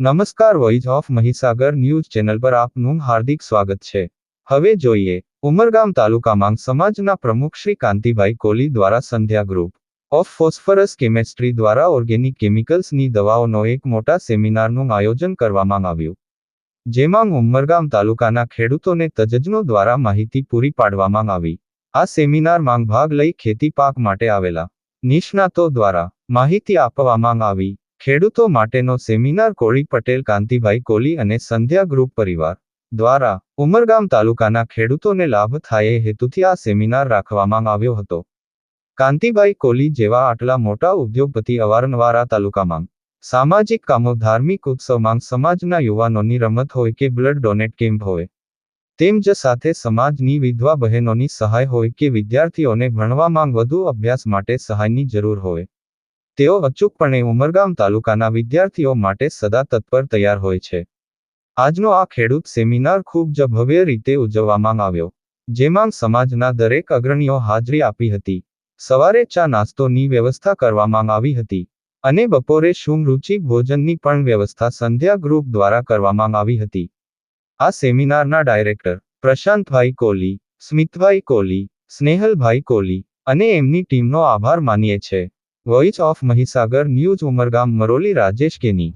નમસ્કાર voice of Mahisagar news channel પર આપનું હાર્દિક સ્વાગત છે. હવે જોઈએ, ઉમરગામ તાલુકામાં સમાજના પ્રમુખ શ્રી કાંતિભાઈ કોલી દ્વારા Sandhya group of phosphorus chemistry દ્વારા ઓર્ગેનિક કેમિકલ્સની દવાઓનો એક મોટા સેમિનારનું આયોજન કરવામાં આવ્યું. જેમાં ઉમરગામ તાલુકાના ખેડૂતોને તજજ્ઞો દ્વારા માહિતી પૂરી પાડવામાં આવી. આ સેમિનારમાં ભાગ લઈ ખેતી પાક માટે આવેલા નિષ્ણાતો દ્વારા માહિતી આપવામાં આવી. ખેડૂતો માટેનો સેમિનાર કોળી પટેલ, કાંતિભાઈ કોલી અને સંધ્યા ગ્રુપ પરિવાર દ્વારા ઉમરગામ તાલુકાના ખેડૂતોને લાભ થાય હેતુથી આ સેમિનાર રાખવામાં આવ્યો હતો. કાંતિભાઈ કોલી જેવા આટલા મોટા ઉદ્યોગપતિ અવારનવાર આ તાલુકામાં સામાજિક કામો, ધાર્મિક ઉત્સવમાં સમાજના યુવાનોની રમત હોય કે બ્લડ ડોનેટ કેમ્પ હોય, તેમ જ સાથે સમાજની વિધવા બહેનોની સહાય હોય કે વિદ્યાર્થીઓને ભણવામાં વધુ અભ્યાસ માટે સહાયની જરૂર હોય. તેઓ અચૂકપણે ઉમરગામ તાલુકાના વિદ્યાર્થીઓ માટે સદા તત્પર તૈયાર હોય છે. આજનો આ ખેડૂત સેમિનાર ખૂબ જ ભવ્ય રીતે ઉજવવામાં આવ્યો, જેમાં સમાજના દરેક અગ્રણીઓ હાજરી આપી હતી. સવારે ચા નાસ્તોની વ્યવસ્થા કરવામાં આવી હતી, અને બપોરે શું રુચિ ભોજનની પણ વ્યવસ્થા સંધ્યા ગ્રુપ દ્વારા કરવામાં આવી હતી. આ સેમિનારના ડાયરેક્ટર પ્રશાંતભાઈ કોલી સ્મિતભાઈ કોલી સ્નેહલભાઈ કોલી અને એમની ટીમનો આભાર માનીએ છે voice of Mahisagar news Umargam Maroli Rajesh કેની